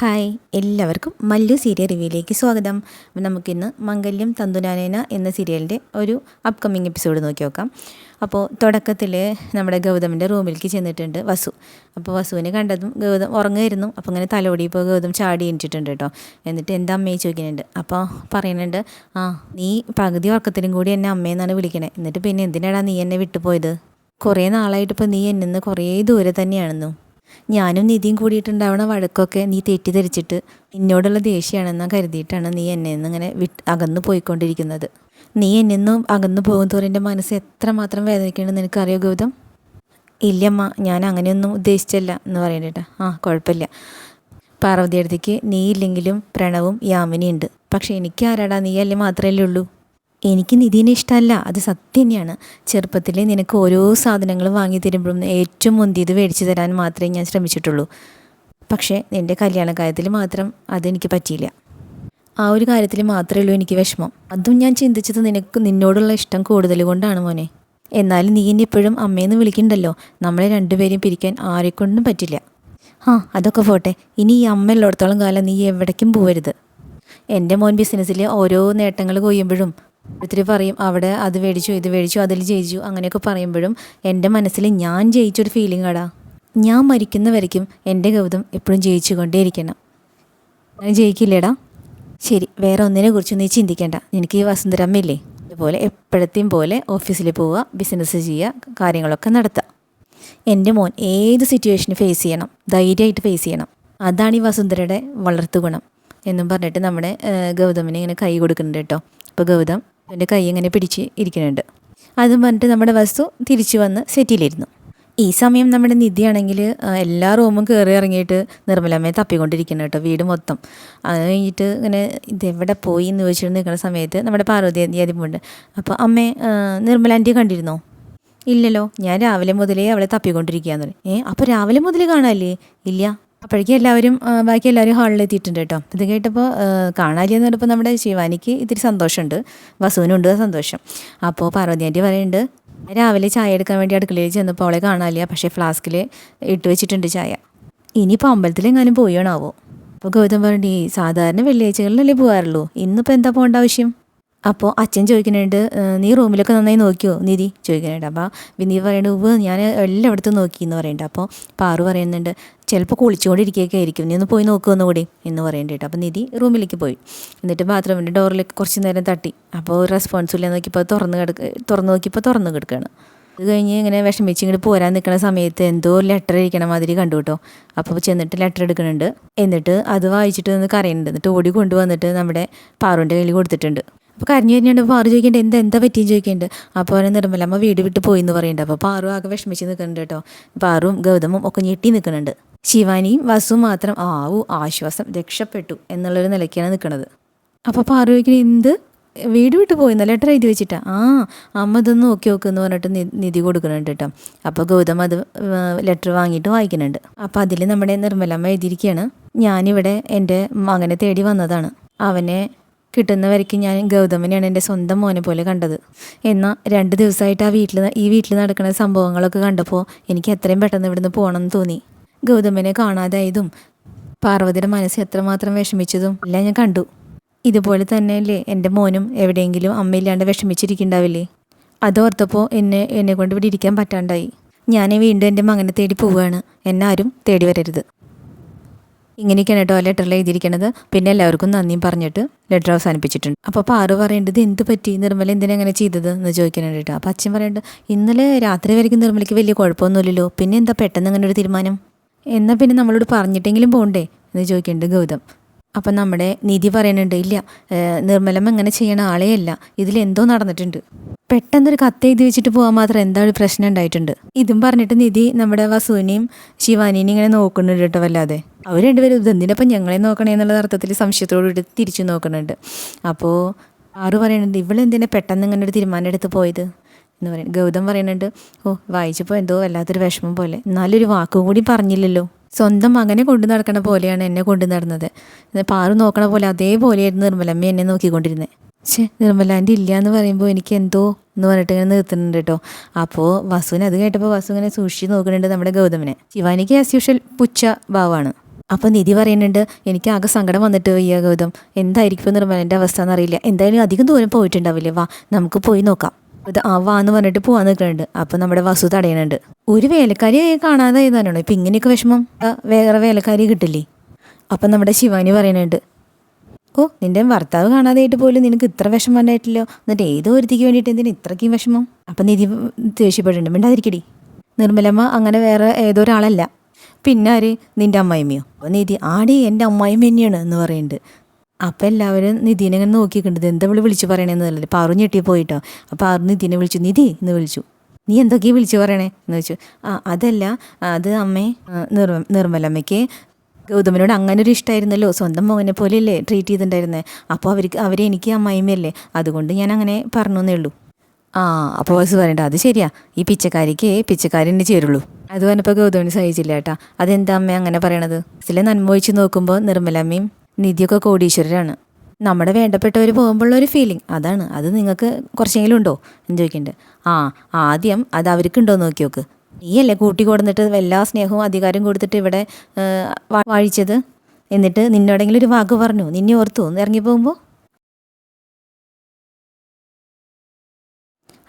Hi എല്ലാവർക്കും Mallu serial റിവ്യൂയിലേക്ക് സ്വാഗതം. നമുക്കിന്ന് മംഗല്യം തന്തുനാനേന എന്ന സീരിയലിന്റെ ഒരു അപ്കമ്മിങ് എപ്പിസോഡ് നോക്കി നോക്കാം. അപ്പോൾ തുടക്കത്തിൽ നമ്മുടെ ഗൗതമിന്റെ റൂമിലേക്ക് ചെന്നിട്ടുണ്ട് വസു. അപ്പോൾ വസുവിനെ കണ്ടതും ഗൗതം ഉറങ്ങുമായിരുന്നു. അപ്പോൾ ഇങ്ങനെ തലോടിയപ്പോൾ ഗൗതം ചാടി എണിച്ചിട്ടുണ്ട് കേട്ടോ. എന്നിട്ട് എന്റെ അമ്മയെ ചോദിക്കുന്നുണ്ട്. അപ്പോൾ പറയുന്നുണ്ട് ആ നീ പകുതി ഉറക്കത്തിലും കൂടി എന്നെ അമ്മയെന്നാണ് വിളിക്കണേ. എന്നിട്ട് പിന്നെ എന്തിനാടാ നീ എന്നെ വിട്ടുപോയത്? കുറേ നാളായിട്ടിപ്പോൾ നീ എന്നെ കുറേ ദൂരെ തന്നെയാണെന്നു. ഞാനും നിധിയും കൂടിയിട്ടുണ്ടാവണ വഴക്കൊക്കെ നീ തെറ്റിദ്ധരിച്ചിട്ട് നിന്നോടുള്ള ദേഷ്യമാണെന്ന് കരുതിയിട്ടാണ് നീ എന്നെ നിന്ന് ഇങ്ങനെ വിട്ട് അകന്നു പോയിക്കൊണ്ടിരിക്കുന്നത്. നീ എന്നെ നിന്നും അകന്നു പോകുന്നതോറും എന്റെ മനസ്സ് എത്രമാത്രം വേദനിക്കണമെന്ന് നിനക്കറിയോ ഗൗതം? ഇല്ലമ്മ ഞാൻ അങ്ങനെയൊന്നും ഉദ്ദേശിച്ചല്ല എന്ന് പറയണ്ടേട്ടാ ആ കുഴപ്പമില്ല. പാർവതി അടുത്തേക്ക് നീ ഇല്ലെങ്കിലും പ്രണവും യാമിനിയുണ്ട്. പക്ഷെ എനിക്ക് ആരാടാ നീ അല്ലേ മാത്രമല്ലേ ഉള്ളൂ? എനിക്ക് നിധിനെ ഇഷ്ടമല്ല. അത് സത്യം തന്നെയാണ് ചെറുപ്പത്തിലെ നിനക്ക് ഓരോ സാധനങ്ങൾ വാങ്ങി തരുമ്പോഴും ഏറ്റവും മുന്തിയത് മേടിച്ചു തരാൻ മാത്രമേ ഞാൻ ശ്രമിച്ചിട്ടുള്ളൂ. പക്ഷേ നിന്റെ കല്യാണകാര്യത്തിൽ മാത്രം അതെനിക്ക് പറ്റിയില്ല. ആ ഒരു കാര്യത്തിൽ മാത്രമേ ഉള്ളൂ എനിക്ക് വിഷമം. അതും ഞാൻ ചിന്തിച്ചത് നിനക്ക് നിന്നോടുള്ള ഇഷ്ടം കൂടുതൽ കൊണ്ടാണ് മോനെ. എന്നാലും നീ എന്നെ എപ്പോഴും അമ്മയെന്ന് വിളിക്കണ്ടല്ലോ. നമ്മളെ രണ്ടുപേരെയും പിരിക്കാൻ ആരെക്കൊണ്ടും പറ്റില്ല. ആ അതൊക്കെ പോട്ടെ. ഇനി ഈ അമ്മ ഉള്ളിടത്തോളം കാലം നീ എവിടേക്കും പോവരുത്. എന്റെ മോൻ ബിസിനസ്സിലെ ഓരോ നേട്ടങ്ങൾ കൊയ്യുമ്പോഴും ഒത്തിരി പറയും അവിടെ അത് മേടിച്ചു ഇത് മേടിച്ചു അതിൽ ജയിച്ചു അങ്ങനെയൊക്കെ പറയുമ്പോഴും എന്റെ മനസ്സിൽ ഞാൻ ജയിച്ചൊരു ഫീലിംഗ് ആടാ. ഞാൻ മരിക്കുന്ന വരയ്ക്കും എന്റെ ഗൗതം എപ്പോഴും ജയിച്ചു കൊണ്ടേയിരിക്കണം അങ്ങനെ ജയിക്കില്ലേടാ? ശരി വേറെ ഒന്നിനെ കുറിച്ച് നീ ചിന്തിക്കേണ്ട. എനിക്ക് ഈ വസുന്ധരമ്മയില്ലേ അതുപോലെ എപ്പോഴത്തെയും പോലെ ഓഫീസിൽ പോവുക ബിസിനസ് ചെയ്യുക കാര്യങ്ങളൊക്കെ നടത്തുക. എന്റെ മോൻ ഏത് സിറ്റുവേഷന് ഫേസ് ചെയ്യണം? ധൈര്യമായിട്ട് ഫേസ് ചെയ്യണം. അതാണ് ഈ വസുന്ധരയുടെ വളർത്തു ഗുണം എന്നും പറഞ്ഞിട്ട് നമ്മുടെ ഗൗതമിനെ ഇങ്ങനെ കൈ കൊടുക്കുന്നുണ്ട് കേട്ടോ. അപ്പോൾ ഗൗതം എന്റെ കൈ ഇങ്ങനെ പിടിച്ച് ഇരിക്കുന്നുണ്ട്. അതും പറഞ്ഞിട്ട് നമ്മുടെ വസ്തു തിരിച്ചു വന്ന് സെറ്റിലിരുന്നു ഈ സമയം നമ്മുടെ നിധിയാണെങ്കിൽ എല്ലാ റൂമും കയറി ഇറങ്ങിയിട്ട് നിർമ്മലമ്മയെ തപ്പിക്കൊണ്ടിരിക്കുന്നു കേട്ടോ വീട് മൊത്തം. അത് കഴിഞ്ഞിട്ട് ഇങ്ങനെ ഇതെവിടെ പോയി എന്ന് ചോദിച്ചിട്ട് നിൽക്കുന്ന സമയത്ത് നമ്മുടെ പാർവതി ആദ്യമുണ്ട് അപ്പോൾ അമ്മേ നിർമ്മല ആന്റി കണ്ടിരുന്നോ? ഇല്ലല്ലോ ഞാൻ രാവിലെ മുതലേ അവളെ തപ്പിക്കൊണ്ടിരിക്കുകയെന്ന് പറയും ഏ അപ്പോൾ രാവിലെ മുതൽ കാണാല്ലേ ഇല്ല. അപ്പോഴേക്കും എല്ലാവരും ബാക്കി എല്ലാവരും ഹാളിൽ എത്തിയിട്ടുണ്ട് കേട്ടോ. ഇത് കേട്ടപ്പോൾ കാണാനില്ലെന്ന് പറഞ്ഞപ്പോൾ നമ്മുടെ ശിവാനിക്ക് ഇത്തിരി സന്തോഷമുണ്ട്. വസുവിനുണ്ട് സന്തോഷം. അപ്പോൾ പാർവതി ആന്റി പറയുന്നുണ്ട് രാവിലെ ചായ എടുക്കാൻ വേണ്ടി അടുക്കളയിൽ ചെന്നപ്പോൾ അവളെ കാണാനില്ല. പക്ഷേ ഫ്ലാസ്കിൽ ഇട്ട് വെച്ചിട്ടുണ്ട് ചായ. ഇനിയിപ്പോൾ അമ്പലത്തിലെങ്ങാനും പോയണാവോ? അപ്പോൾ ഗൗതം പറഞ്ഞു സാധാരണ വെള്ളിയാഴ്ചകളിലല്ലേ പോകാറുള്ളൂ ഇന്നിപ്പോൾ എന്താ പോകേണ്ട ആവശ്യം? അപ്പോൾ അച്ഛൻ ചോദിക്കുന്നുണ്ട് നീ റൂമിലൊക്കെ നന്നായി നോക്കിയോ? നിധി ചോദിക്കുന്നുണ്ട്. അപ്പോൾ വിനീ പറയുന്നുണ്ട് ഉവ് ഞാൻ എല്ലായിടത്തും നോക്കി എന്ന് പറയുന്നുണ്ട്. അപ്പോൾ പാറു പറയുന്നുണ്ട് ചിലപ്പോൾ കുളിച്ചുകൊണ്ടിരിക്കുകയൊക്കെ ആയിരിക്കും. നീ ഒന്ന് പോയി നോക്കുമെന്ന് കൂടി എന്ന് പറയുന്നുണ്ട് അപ്പോൾ നിധി റൂമിലേക്ക് പോയി. എന്നിട്ട് ബാത്റൂമിന്റെ ഡോറിലേക്ക് കുറച്ച് നേരം തട്ടി. അപ്പോൾ റെസ്പോൺസ് ഇല്ല. നോക്കിയപ്പോൾ തുറന്ന് കിടക്ക് തുറന്ന് നോക്കിയപ്പോൾ തുറന്ന് കിടക്കുകയാണ് അത് കഴിഞ്ഞ് ഇങ്ങനെ വിഷമിച്ച് ഇങ്ങോട്ട് പോരാൻ നിൽക്കുന്ന സമയത്ത് എന്തോ ലെറ്റർ ഇരിക്കണ മാതിരി കണ്ടു കേട്ടോ. അപ്പോൾ ചെന്നിട്ട് ലെറ്റർ എടുക്കുന്നുണ്ട്. എന്നിട്ട് അത് വായിച്ചിട്ട് നിന്ന് കരയുന്നുണ്ട്. എന്നിട്ട് ഓടി കൊണ്ടുവന്നിട്ട് നമ്മുടെ പാറുവിന്റെ കയ്യിൽ കൊടുത്തിട്ടുണ്ട്. അപ്പോൾ കരഞ്ഞു കഴിഞ്ഞാൽ പാറു ചോദിക്കേണ്ടത് എന്താ എന്താ പറ്റിയെന്ന് ചോദിക്കുന്നുണ്ട് അപ്പോൾ അവനെ നിർമ്മല അമ്മ വീട് വിട്ട് പോയി എന്ന് പറയുന്നുണ്ട് അപ്പോൾ പാറു ആകെ വിഷമിച്ച് നിൽക്കുന്നുണ്ട് കേട്ടോ. പാറും ഗൗതമും ഒക്കെ ഞെട്ടി നിൽക്കുന്നുണ്ട് ശിവാനിയും വസുവും മാത്രം ആവു ആശ്വാസം രക്ഷപ്പെട്ടു എന്നുള്ളൊരു നിലയ്ക്കാണ് നിൽക്കുന്നത് അപ്പോൾ പാറു ചോദിക്കുന്നത് എന്ത്? വീട് വിട്ട് പോയിന്ന? ലെറ്റർ എഴുതി വെച്ചിട്ടാ? ആ അമ്മ ഇതൊന്ന് നോക്കി നോക്കുമെന്ന് പറഞ്ഞിട്ട് നിധി കൊടുക്കുന്നുണ്ട് കേട്ടോ. അപ്പോൾ ഗൗതം അത് ലെറ്റർ വാങ്ങിയിട്ട് വായിക്കുന്നുണ്ട് അപ്പോൾ അതിൽ നമ്മുടെ നിർമ്മലമ്മ എഴുതിയിരിക്കുകയാണ് ഞാനിവിടെ എന്റെ മകനെ തേടി വന്നതാണ്. അവനെ കിട്ടുന്ന വരയ്ക്കും ഞാൻ ഗൗതമനെയാണ് എന്റെ സ്വന്തം മോനെ പോലെ കണ്ടത്. എന്നാൽ രണ്ട് ദിവസമായിട്ട് ആ വീട്ടിൽ ഈ വീട്ടിൽ നടക്കുന്ന സംഭവങ്ങളൊക്കെ കണ്ടപ്പോൾ എനിക്ക് എത്രയും പെട്ടെന്ന് ഇവിടുന്ന് പോകണം എന്ന് തോന്നി. ഗൗതമനെ കാണാതായതും പാർവതിയുടെ മനസ്സ് എത്രമാത്രം വിഷമിച്ചതും എല്ലാം ഞാൻ കണ്ടു. ഇതുപോലെ തന്നെയല്ലേ എന്റെ മോനും എവിടെയെങ്കിലും അമ്മയില്ലാണ്ട് വിഷമിച്ചിരിക്കുന്നുണ്ടാവില്ലേ അതോർത്തപ്പോൾ എന്നെ എന്നെ കൊണ്ട് ഇവിടെ ഇരിക്കാൻ പറ്റാണ്ടായി. ഞാൻ വീണ്ടും എന്റെ മകനെ തേടി പോവുകയാണ്. എന്നാരും തേടി വരരുത്. ഇങ്ങനെയൊക്കെയാണ് കേട്ടോ ലെറ്ററിൽ എഴുതിയിരിക്കുന്നത് പിന്നെ എല്ലാവർക്കും നന്ദിയും പറഞ്ഞിട്ട് ലെറ്റർ അവസാനിപ്പിച്ചിട്ടുണ്ട്. അപ്പോൾ പാറു പറയേണ്ടത് എന്ത് പറ്റി? നിർമ്മല എന്തിനാ അങ്ങനെ ചെയ്തത് എന്ന് ചോദിക്കാൻ കേട്ടോ. അപ്പോൾ അച്ഛൻ പറയേണ്ടത് ഇന്നലെ രാത്രി വരയ്ക്കും നിർമ്മലയ്ക്ക് വലിയ കുഴപ്പമൊന്നുമില്ലല്ലോ. പിന്നെ എന്താ പെട്ടെന്ന് അങ്ങനെ ഒരു തീരുമാനം? എന്നാൽ പിന്നെ നമ്മളോട് പറഞ്ഞിട്ടെങ്കിലും പോകണ്ടേ എന്ന് ചോദിക്കുന്നുണ്ട് ഗൗതം. അപ്പം നമ്മുടെ നിധി പറയുന്നുണ്ട് ഇല്ല നിർമ്മലം എങ്ങനെ ചെയ്യണ ആളെയല്ല. ഇതിലെന്തോ നടന്നിട്ടുണ്ട്. പെട്ടെന്നൊരു കത്ത് എഴുതി വെച്ചിട്ട് പോകാൻ മാത്രം എന്താ ഒരു പ്രശ്നം ഉണ്ടായിട്ടുണ്ട്? ഇതും പറഞ്ഞിട്ട് നിധി നമ്മുടെ വസുവിനെയും ശിവാനിനെയും ഇങ്ങനെ നോക്കുന്നുണ്ട് കേട്ടോ വല്ലാതെ. അവർ രണ്ടുപേരും ഇതെന്തിനപ്പം ഞങ്ങളെ നോക്കണേ എന്നുള്ള അർത്ഥത്തിൽ സംശയത്തോടുകൂടി തിരിച്ചു നോക്കുന്നുണ്ട്. അപ്പോൾ ആറ് പറയുന്നുണ്ട് ഇവളെന്തിനാ പെട്ടെന്ന് ഇങ്ങനെ ഒരു തീരുമാനം എടുത്ത് പോയത്? എന്ന് പറയുന്നത് ഗൗതം പറയുന്നുണ്ട് ഓ വായിച്ചപ്പോൾ എന്തോ വല്ലാത്തൊരു വിഷമം പോലെ. എന്നാലൊരു വാക്കും കൂടി പറഞ്ഞില്ലല്ലോ. സ്വന്തം മകനെ കൊണ്ടു നടക്കണ പോലെയാണ് എന്നെ കൊണ്ടു നടന്നത്. പാറു നോക്കണ പോലെ അതേപോലെയായിരുന്നു നിർമ്മലമ്മ എന്നെ നോക്കിക്കൊണ്ടിരുന്നത് ഛേ നിർമ്മലാന്റെ ഇല്ല എന്ന് പറയുമ്പോൾ എനിക്ക് എന്തോ എന്ന് പറഞ്ഞിട്ട് ഇങ്ങനെ നിർത്തുന്നുണ്ട് കേട്ടോ. അപ്പോൾ വസുവിന് അത് കേട്ടപ്പോൾ വസു ഇങ്ങനെ സൂക്ഷിച്ച് നോക്കുന്നുണ്ട് നമ്മുടെ ഗൗതമിനെ. ശിവാനിക്ക് ആസ് യൂഷ്വൽ പുച്ച ഭാവമാണ്. അപ്പോൾ നിധി പറയുന്നുണ്ട് എനിക്ക് ആകെ സങ്കടം വന്നിട്ട് വയ്യ ഗൗതം. എന്തായിരിക്കും നിർമ്മലന്റെ അവസ്ഥ എന്നറിയില്ല. എന്തായാലും അധികം ദൂരം പോയിട്ടുണ്ടാവില്ലേ? വാ നമുക്ക് പോയി നോക്കാം. ഇത് ആവാന്ന് പറഞ്ഞിട്ട് പോവാൻ നിൽക്കുന്നുണ്ട്. അപ്പോൾ നമ്മുടെ വസു തടയുന്നുണ്ട്. ഒരു വേലക്കാരി കാണാതെ ഇതാണോ ഇപ്പം ഇങ്ങനെയൊക്കെ വിഷമം. വേറെ വേലക്കാരി കിട്ടില്ലേ? അപ്പം നമ്മുടെ ശിവാനി പറയുന്നുണ്ട്. ഓ നിന്റെ ഭർത്താവ് കാണാതെയായിട്ട് പോലും നിനക്ക് ഇത്ര വിഷമം ഉണ്ടായിട്ടില്ലോ. എന്നിട്ട് ഏതോ ഒരുത്തിക്ക് വേണ്ടിയിട്ട് എന്തിനാ ഇത്രയ്ക്കും വിഷമം? അപ്പം നിധി ദേഷ്യപ്പെട്ടിട്ടുണ്ട്. മിണ്ടാതിരിക്കടി. നിർമ്മലമ്മ അങ്ങനെ വേറെ ഏതോ ഒരാളല്ല. പിന്നെ ആര്? നിന്റെ അമ്മായിമ്മയോ? അപ്പോൾ നിധി ആടി എന്റെ അമ്മായിമ്മ തന്നെയാണ് എന്ന് പറയുന്നുണ്ട്. അപ്പം എല്ലാവരും നിധീനെ ഇങ്ങനെ നോക്കിയിട്ടുണ്ട്. എന്താ വിളി വിളിച്ചു പറയണേന്നല്ലേ പാറു ഞെട്ടി പോയിട്ടോ. അപ്പോൾ അറു നിധീനെ വിളിച്ചു. നിധി എന്ന് വിളിച്ചു. നീ എന്തൊക്കെയാണ് വിളിച്ചു പറയണേ? എന്ന് വെച്ചു ആ അതല്ല അത് അമ്മേ നിർ നിർമ്മലമ്മയ്ക്ക് ഗൗതമനോട് അങ്ങനെ ഒരു ഇഷ്ടമായിരുന്നല്ലോ സ്വന്തം മോനെ പോലെയല്ലേ ട്രീറ്റ് ചെയ്തിട്ടുണ്ടായിരുന്നേ. അപ്പോൾ അവർക്ക് അവരെ എനിക്ക് അമ്മായിമ്മയല്ലേ അതുകൊണ്ട് ഞാൻ അങ്ങനെ പറഞ്ഞു എന്നേ ഉള്ളൂ. ആ അപ്പോൾ ബസ് പറയണ്ട അത് ശരിയാ. ഈ പിച്ചക്കാരിക്ക് പിച്ചക്കാരി തന്നെ ചേരുള്ളൂ. അത് പറഞ്ഞപ്പോൾ ഗൗതമിന് സഹിച്ചില്ല കേട്ടാ. അതെന്താ അമ്മ അങ്ങനെ പറയണത്? ചില നന്മ വെച്ച് നോക്കുമ്പോൾ നിർമ്മലമ്മയും നിധിയൊക്കെ കോടീശ്വരരാണ്. നമ്മുടെ വേണ്ടപ്പെട്ടവർ പോകുമ്പോഴുള്ള ഒരു ഫീലിംഗ് അതാണ്. അത് നിങ്ങൾക്ക് കുറച്ചെങ്കിലും ഉണ്ടോ? എന്ന് ചോദിക്കുന്നുണ്ട് ആ ആദ്യം അത് അവർക്കുണ്ടോ നോക്കി നോക്ക്. നീയല്ലേ കൂട്ടി കൊടുത്തിട്ട് എല്ലാ സ്നേഹവും അധികാരം കൊടുത്തിട്ട് ഇവിടെ വാഴിച്ചത്? എന്നിട്ട് നിന്നോടെങ്കിലും ഒരു വാക്ക് പറഞ്ഞു. നിന്നെ ഓർത്തു. ഇറങ്ങി പോകുമ്പോൾ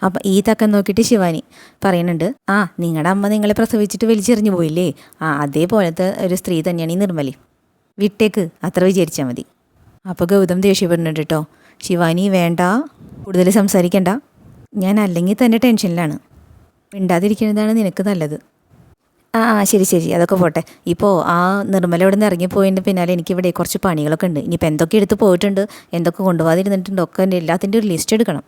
അപ്പം ഈ തക്കം നോക്കിയിട്ട് ശിവാനി പറയുന്നുണ്ട് ആ നിങ്ങളുടെ അമ്മ നിങ്ങളെ പ്രസവിച്ചിട്ട് വലിച്ചെറിഞ്ഞു പോയില്ലേ? ആ അതേപോലത്തെ ഒരു സ്ത്രീ തന്നെയാണ് ഈ നിർമ്മലി. വിട്ടേക്ക്. അത്ര വിചാരിച്ചാൽ മതി. അപ്പോൾ ഗൗതം ദേഷ്യപ്പെടുന്നുണ്ട് കേട്ടോ ശിവാനി വേണ്ട. കൂടുതൽ സംസാരിക്കണ്ട. ഞാൻ അല്ലെങ്കിൽ തന്നെ ടെൻഷനിലാണ്. മിണ്ടാതിരിക്കുന്നതാണ് നിനക്ക് നല്ലത്. ആ ആ ശരി ശരി. അതൊക്കെ പോട്ടെ. ഇപ്പോൾ ആ നിർമ്മല ഇവിടെ നിന്ന് ഇറങ്ങിപ്പോയതിന്റെ പിന്നാലെ എനിക്കിവിടെ കുറച്ച് പണികളൊക്കെ ഉണ്ട്. ഇനിയിപ്പോൾ എന്തൊക്കെ എടുത്ത് പോയിട്ടുണ്ട് എന്തൊക്കെ കൊണ്ടുപോകാതിരുന്നിട്ടുണ്ട് ഒക്കെ എല്ലാത്തിന്റെ ഒരു ലിസ്റ്റ് എടുക്കണം.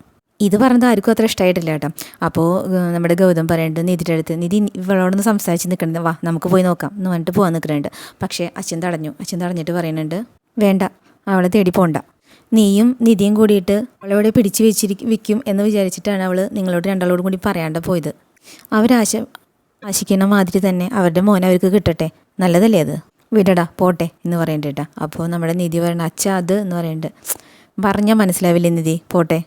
ഇത് പറഞ്ഞത് ആർക്കും അത്ര ഇഷ്ടമായിട്ടില്ല കേട്ടോ. അപ്പോൾ നമ്മുടെ ഗൗതം പറയുന്നുണ്ട് നിധിയുടെ അടുത്ത് നിധി ഇവളോടൊന്ന് സംസാരിച്ച് നിൽക്കണത് വാ നമുക്ക് പോയി നോക്കാം. എന്ന് പറഞ്ഞിട്ട് പോകാൻ നിൽക്കുന്നുണ്ട്. പക്ഷേ അച്ഛൻ തടഞ്ഞു. അച്ഛൻ തടഞ്ഞിട്ട് പറയുന്നുണ്ട് വേണ്ട അവളെ തേടി പോണ്ട. നീയും നിധിയും കൂടിയിട്ട് അവളവിടെ പിടിച്ചു വെച്ചിരി വിൽക്കും എന്ന് വിചാരിച്ചിട്ടാണ് അവൾ നിങ്ങളോട് രണ്ടാളോടും കൂടി പറയാണ്ട് പോയത്. അവരാശ ആശിക്കുന്ന മാതിരി തന്നെ അവരുടെ മോൻ അവർക്ക് കിട്ടട്ടെ. നല്ലതല്ലേ അത്? വിടടാ പോട്ടെ എന്ന് പറയണ്ടേട്ടാ അപ്പോൾ നമ്മുടെ നിധി പറയണ അച്ഛ അത് എന്ന് പറയുന്നുണ്ട്. പറഞ്ഞാൽ മനസ്സിലാവില്ലേ നിധി? പോട്ടെ.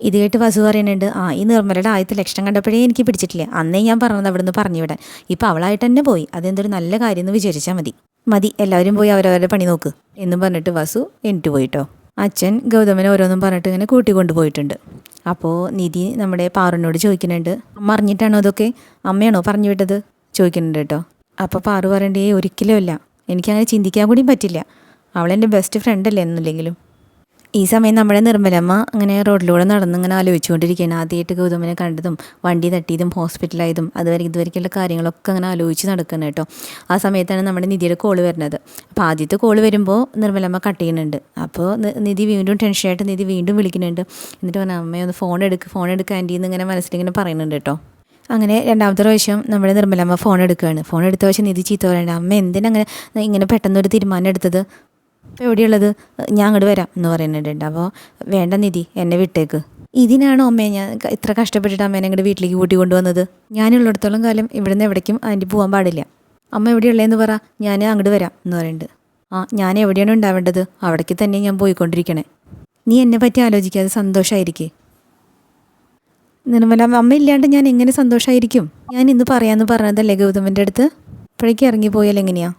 ഇത് കേട്ട് വസു പറയുന്നുണ്ട് ആ ഈ നിർമ്മലയുടെ ആദ്യത്തെ ലക്ഷണം കണ്ടപ്പോഴേ എനിക്ക് പിടിച്ചിട്ടില്ല. അന്നേ ഞാൻ പറഞ്ഞത് അവിടെ നിന്ന് പറഞ്ഞു വിടാൻ. ഇപ്പം അവളായിട്ട് തന്നെ പോയി. അതെന്തൊരു നല്ല കാര്യം എന്ന് വിചാരിച്ചാൽ മതി. മതി എല്ലാവരും പോയി അവരവരുടെ പണി നോക്ക് എന്നും പറഞ്ഞിട്ട് വസു എനിക്ക് പോയിട്ടോ. അച്ഛൻ ഗൗതമനെ ഓരോന്നും പറഞ്ഞിട്ട് ഇങ്ങനെ കൂട്ടിക്കൊണ്ട് പോയിട്ടുണ്ട്. അപ്പോൾ നിധി നമ്മുടെ പാറുവിനോട് ചോദിക്കുന്നുണ്ട് അമ്മ അറിഞ്ഞിട്ടാണോ അതൊക്കെ? അമ്മയാണോ പറഞ്ഞു വിട്ടത്? ചോദിക്കുന്നുണ്ട് കേട്ടോ. അപ്പോൾ പാറു പറയണ്ടേ ഒരിക്കലും അല്ല. എനിക്കങ്ങനെ ചിന്തിക്കാൻ കൂടിയും പറ്റില്ല. അവളെന്റെ ബെസ്റ്റ് ഫ്രണ്ട് അല്ലേ എന്നില്ലെങ്കിലും ഈ സമയം നമ്മുടെ നിർമ്മലമ്മ അങ്ങനെ റോഡിലൂടെ നടന്ന് ഇങ്ങനെ ആലോചിച്ചുകൊണ്ടിരിക്കുകയാണ്. ആദ്യമായിട്ട് ഗൗതമനെ കണ്ടതും വണ്ടി തട്ടിയതും ഹോസ്പിറ്റലായതും അതുവരെ ഇതുവരെയുള്ള കാര്യങ്ങളൊക്കെ അങ്ങനെ ആലോചിച്ച് നടക്കുന്നത് കേട്ടോ. ആ സമയത്താണ് നമ്മുടെ നിധിയുടെ കോൾ വരുന്നത്. അപ്പോൾ ആദ്യത്തെ കോൾ വരുമ്പോൾ നിർമ്മലമ്മ കട്ട് ചെയ്യുന്നുണ്ട്. അപ്പോൾ നിധി വീണ്ടും ടെൻഷനായിട്ട് നിധി വീണ്ടും വിളിക്കുന്നുണ്ട്. എന്നിട്ട് പറഞ്ഞു അമ്മയൊന്ന് ഫോൺ എടുക്ക് ഫോൺ എടുക്കുക ആന്റി എന്ന് ഇങ്ങനെ മനസ്സിലിങ്ങനെ പറയുന്നുണ്ട് കേട്ടോ. അങ്ങനെ രണ്ടാമത്തെ പ്രാവശ്യം നമ്മുടെ നിർമ്മലമ്മ ഫോൺ എടുക്കുകയാണ്. ഫോൺ എടുത്ത പ്രാവശ്യം നിധി ചീത്ത പറയുന്നുണ്ട്. അമ്മ എന്തിനങ്ങനെ ഇങ്ങനെ പെട്ടെന്നൊരു തീരുമാനം എടുത്തത്? ഇപ്പോൾ എവിടെയുള്ളത്? ഞാൻ അങ്ങോട്ട് വരാം എന്ന് പറയുന്നുണ്ട്. അപ്പോൾ വേണ്ട നിധി എന്നെ വിട്ടേക്ക്. ഇതിനാണോ അമ്മയെ ഞാൻ ഇത്ര കഷ്ടപ്പെട്ടിട്ട് അമ്മേനെ അങ്ങോട്ട് വീട്ടിലേക്ക് കൂട്ടി കൊണ്ടുവന്നത് ഞാനുള്ളിടത്തോളം കാലം ഇവിടുന്ന് എവിടേക്കും അതിന്റെ പോകാൻ പാടില്ല. അമ്മ എവിടെയുള്ളതെന്ന് പറ ഞാൻ അങ്ങോട്ട് വരാം എന്ന് പറയുന്നുണ്ട്. ആ ഞാൻ എവിടെയാണ് ഉണ്ടാവേണ്ടത്? അവിടേക്ക് തന്നെ ഞാൻ പോയിക്കൊണ്ടിരിക്കണേ. നീ എന്നെ പറ്റി ആലോചിക്കാതെ സന്തോഷമായിരിക്കേ നിർമ്മല അമ്മ ഇല്ലാണ്ട് ഞാൻ എങ്ങനെ സന്തോഷമായിരിക്കും ഞാൻ ഇന്ന് പറയാമെന്ന് പറഞ്ഞതല്ലേ ഗൗതമന്റെ അടുത്ത്? ഇപ്പോഴേക്ക് ഇറങ്ങിപ്പോയാൽ എങ്ങനെയാ?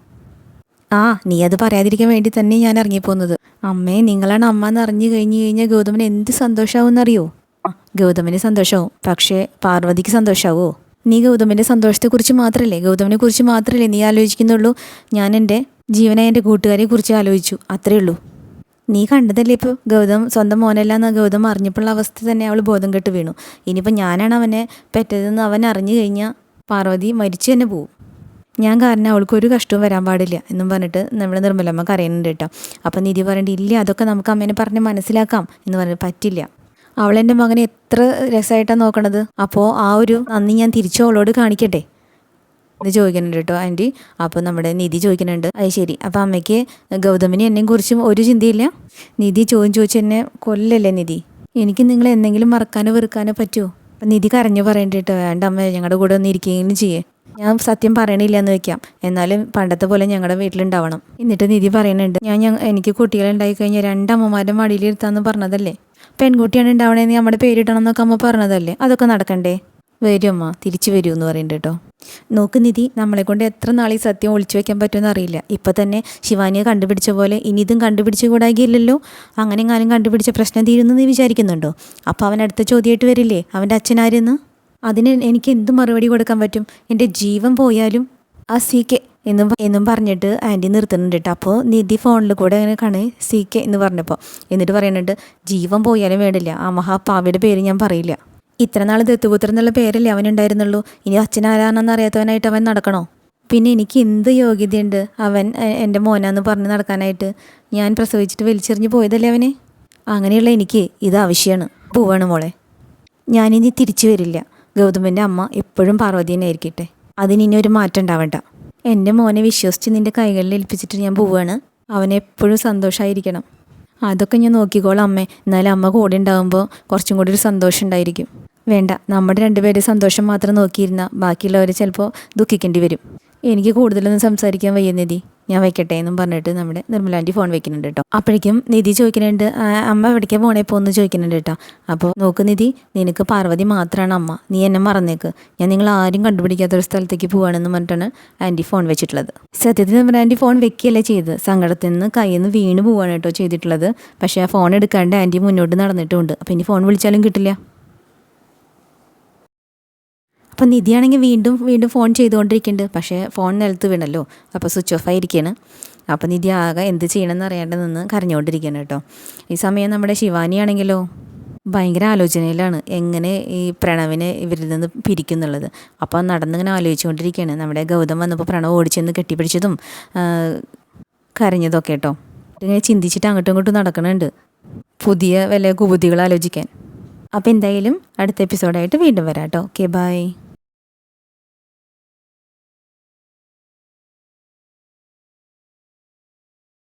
ആ നീ അത് പറയാതിരിക്കാൻ വേണ്ടി തന്നെ ഞാൻ ഇറങ്ങിപ്പോന്നത്. അമ്മേ നിങ്ങളാണ് അമ്മ എന്ന് അറിഞ്ഞു കഴിഞ്ഞു കഴിഞ്ഞാൽ ഗൗതമന് എന്ത് അറിയോ ഗൗതമന് സന്തോഷമാവും പക്ഷേ പാർവതിക്ക് സന്തോഷാവോ? നീ ഗൗതമന്റെ സന്തോഷത്തെ കുറിച്ച് മാത്രമല്ലേ ഗൗതമനെ കുറിച്ച് മാത്രമല്ലേ നീ ആലോചിക്കുന്നുള്ളൂ? ഞാൻ എന്റെ ജീവനായ എന്റെ കൂട്ടുകാരെ കുറിച്ച് ആലോചിച്ചു. അത്രേ ഉള്ളൂ. നീ കണ്ടതല്ലേ ഇപ്പോൾ ഗൗതം സ്വന്തം മോനല്ല എന്ന ഗൗതം അറിഞ്ഞപ്പോഴുള്ള അവസ്ഥ തന്നെ അവൾ ബോധം കെട്ട് വീണു. ഇനിയിപ്പോൾ ഞാനാണ് അവനെ പെറ്റതെന്ന് അവൻ അറിഞ്ഞു കഴിഞ്ഞാൽ പാർവതി മരിച്ചു തന്നെ പോവും. ഞാൻ കാരണം അവൾക്ക് ഒരു കഷ്ടവും വരാൻ പാടില്ല എന്നും പറഞ്ഞിട്ട് നമ്മുടെ നിർമ്മലമ്മ അറിയുന്നുണ്ട് കേട്ടോ. അപ്പം നിധി പറഞ്ഞിട്ട് ഇല്ല അതൊക്കെ നമുക്ക് അമ്മേനെ പറഞ്ഞ് മനസ്സിലാക്കാം എന്ന് പറഞ്ഞിട്ട് പറ്റില്ല. അവൾ എന്റെ മകനെ എത്ര രസമായിട്ടാണ് നോക്കണത്. അപ്പോൾ ആ ഒരു നന്ദി ഞാൻ തിരിച്ചു അവളോട് കാണിക്കട്ടെ. ഇത് ചോദിക്കുന്നുണ്ട് കേട്ടോ ആന്റി. അപ്പോൾ നമ്മുടെ നിധി ചോദിക്കുന്നുണ്ട്. അത് ശരി. അപ്പോൾ അമ്മയ്ക്ക് ഗൗതമിനെ എന്നെയും കുറിച്ചും ഒരു ചിന്തയില്ല. നിധി ചോദ്യം ചോദിച്ചു എന്നെ കൊല്ലല്ലേ നിധി? എനിക്ക് നിങ്ങളെ എന്തെങ്കിലും മറക്കാനോ വെറുക്കാനോ പറ്റുമോ അപ്പം നിധി കരഞ്ഞു പറയേണ്ടിട്ട് വേണ്ട അമ്മ ഞങ്ങളുടെ കൂടെ ഒന്ന് ഇരിക്കുകയും ചെയ്യേ. ഞാൻ സത്യം പറയണില്ല എന്ന് വെക്കാം. എന്നാലും പണ്ടത്തെ പോലെ ഞങ്ങളുടെ വീട്ടിലുണ്ടാവണം. എന്നിട്ട് നിധി പറയുന്നുണ്ട് ഞാൻ എനിക്ക് കുട്ടികളുണ്ടായി കഴിഞ്ഞാൽ രണ്ടമ്മമാരുടെ മടിയിലിരുത്താന്ന് പറഞ്ഞതല്ലേ? പെൺകുട്ടിയാണ് ഉണ്ടാവണേന്ന് നമ്മുടെ പേരിടണം എന്നൊക്കെ അമ്മ പറഞ്ഞതല്ലേ? അതൊക്കെ നടക്കണ്ടേ? വരും അമ്മ തിരിച്ചു വരൂ എന്ന് പറയുന്നുണ്ട് കേട്ടോ. നോക്ക് നിധി നമ്മളെ കൊണ്ട് എത്ര നാൾ ഈ സത്യം ഒളിച്ചു വെക്കാൻ പറ്റുമെന്ന് അറിയില്ല. ഇപ്പം തന്നെ ശിവാനിയെ കണ്ടുപിടിച്ച പോലെ ഇനി ഇതും കണ്ടുപിടിച്ച് കൂടാകില്ലല്ലോ? അങ്ങനെ എങ്ങാനും കണ്ടുപിടിച്ച പ്രശ്നം തീരുന്നു നീ വിചാരിക്കുന്നുണ്ടോ? അപ്പോൾ അവൻ അടുത്ത ചോദ്യമായിട്ട് വരില്ലേ? അവന്റെ അച്ഛനാരെന്ന് അതിന് എനിക്ക് എന്ത് മറുപടി കൊടുക്കാൻ പറ്റും? എന്റെ ജീവൻ പോയാലും? ആ സി കെ എന്നും എന്നും പറഞ്ഞിട്ട് ആന്റി നിർത്തുന്നുണ്ട് കേട്ടോ. അപ്പോൾ നിധി ഫോണിൽ കൂടെ അങ്ങനെ കാണേ സി കെ എന്ന് പറഞ്ഞപ്പോൾ എന്നിട്ട് പറയുന്നുണ്ട് ജീവൻ പോയാലും വേണ്ടില്ല. ആ മഹാപാവിയുടെ പേര് ഞാൻ പറയില്ല. ഇത്ര നാൾ ദത്തുപുത്രൻ എന്നുള്ള പേരല്ലേ അവനുണ്ടായിരുന്നുള്ളൂ ഇനി അച്ഛൻ ആരാണെന്ന് അറിയാത്തവനായിട്ട് അവൻ നടക്കണോ? പിന്നെ എനിക്ക് എന്ത് യോഗ്യതയുണ്ട് അവൻ എന്റെ മോനാന്ന് പറഞ്ഞ് നടക്കാനായിട്ട്? ഞാൻ പ്രസവിച്ചിട്ട് വലിച്ചെറിഞ്ഞ് പോയതല്ലേ അവനെ? അങ്ങനെയുള്ള എനിക്ക് ഇത് ആവശ്യമാണ് പോവാണ് മോളെ. ഞാനിനി തിരിച്ചു വരില്ല. ഗൗതമന്റെ അമ്മ എപ്പോഴും പാർവതി തന്നെ ആയിരിക്കട്ടെ. അതിനി ഒരു മാറ്റം ഉണ്ടാവണ്ട. എന്റെ മോനെ വിശ്വസിച്ച് നിന്റെ കൈകളിൽ ഏൽപ്പിച്ചിട്ട് ഞാൻ പോവാണ്. അവനെപ്പോഴും സന്തോഷമായിരിക്കണം അതൊക്കെ ഞാൻ നോക്കിക്കോളാം അമ്മേ. എന്നാലും അമ്മ കൂടെ ഉണ്ടാകുമ്പോൾ കുറച്ചും കൂടി ഒരു സന്തോഷം ഉണ്ടായിരിക്കും. വേണ്ട നമ്മുടെ രണ്ടുപേരെ സന്തോഷം മാത്രം നോക്കിയിരുന്നാൽ ബാക്കിയുള്ളവർ ചിലപ്പോൾ ദുഃഖിക്കേണ്ടി വരും. എനിക്ക് കൂടുതലൊന്നും സംസാരിക്കാൻ വയ്യ നിധി. ഞാൻ വെക്കട്ടെ എന്നും പറഞ്ഞിട്ട് നമ്മുടെ നിർമ്മലാന്റി ഫോൺ വെക്കുന്നുണ്ട് കേട്ടോ. അപ്പോഴേക്കും നിധി ചോദിക്കുന്നുണ്ട് അമ്മ എവിടേക്കാണ് പോണേ പോകുന്നു ചോദിക്കുന്നുണ്ട് കേട്ടോ. അപ്പോൾ നോക്ക് നിധി നിനക്ക് പാർവതി മാത്രമാണ് അമ്മ. നീ എന്നെ മറന്നേക്ക്. ഞാൻ നിങ്ങൾ ആരും കണ്ടുപിടിക്കാത്ത ഒരു സ്ഥലത്തേക്ക് പോവാണെന്ന് പറഞ്ഞിട്ടാണ് ആന്റി ഫോൺ വെച്ചിട്ടുള്ളത്. സത്യത്തിൽ നമ്മുടെ ആന്റി ഫോൺ വെക്കുകയല്ലേ ചെയ്ത് സങ്കടത്തിൽ നിന്ന് കയ്യിൽ നിന്ന് വീണ് പോവാണ് കേട്ടോ ചെയ്തിട്ടുള്ളത്. പക്ഷേ ആ ഫോൺ എടുക്കാണ്ട് ആന്റി മുന്നോട്ട് നടന്നിട്ടുമുണ്ട് അപ്പോൾ ഇനി ഫോൺ വിളിച്ചാലും കിട്ടില്ല. അപ്പം നിധിയാണെങ്കിൽ വീണ്ടും വീണ്ടും ഫോൺ ചെയ്തുകൊണ്ടിരിക്കുന്നുണ്ട്. പക്ഷേ ഫോൺ നിലത്ത് വീണല്ലോ. അപ്പോൾ സ്വിച്ച് ഓഫ് ആയിരിക്കുകയാണ് അപ്പോൾ നിധി ആകെ എന്ത് ചെയ്യണമെന്ന് അറിയാണ്ട് നിന്ന് കരഞ്ഞുകൊണ്ടിരിക്കുകയാണ് കേട്ടോ. ഈ സമയം നമ്മുടെ ശിവാനിയാണെങ്കിലോ ഭയങ്കര ആലോചനയിലാണ്. എങ്ങനെ ഈ പ്രണവിനെ ഇവരിൽ നിന്ന് പിരിക്കുന്നുള്ളത്? അപ്പോൾ നടന്നിങ്ങനെ ആലോചിച്ചുകൊണ്ടിരിക്കുകയാണ്. നമ്മുടെ ഗൗതം വന്നപ്പോൾ പ്രണവ് ഓടിച്ചെന്ന് കെട്ടിപ്പിടിച്ചതും കരഞ്ഞതൊക്കെ കേട്ടോ. ഇങ്ങനെ ചിന്തിച്ചിട്ട് അങ്ങോട്ടും ഇങ്ങോട്ടും നടക്കണുണ്ട്. പുതിയ വല്ല കുബുദ്ധികൾ ആലോചിക്കാൻ. അപ്പോൾ എന്തായാലും അടുത്ത എപ്പിസോഡായിട്ട് വീണ്ടും വരാം കേട്ടോ. Okay bye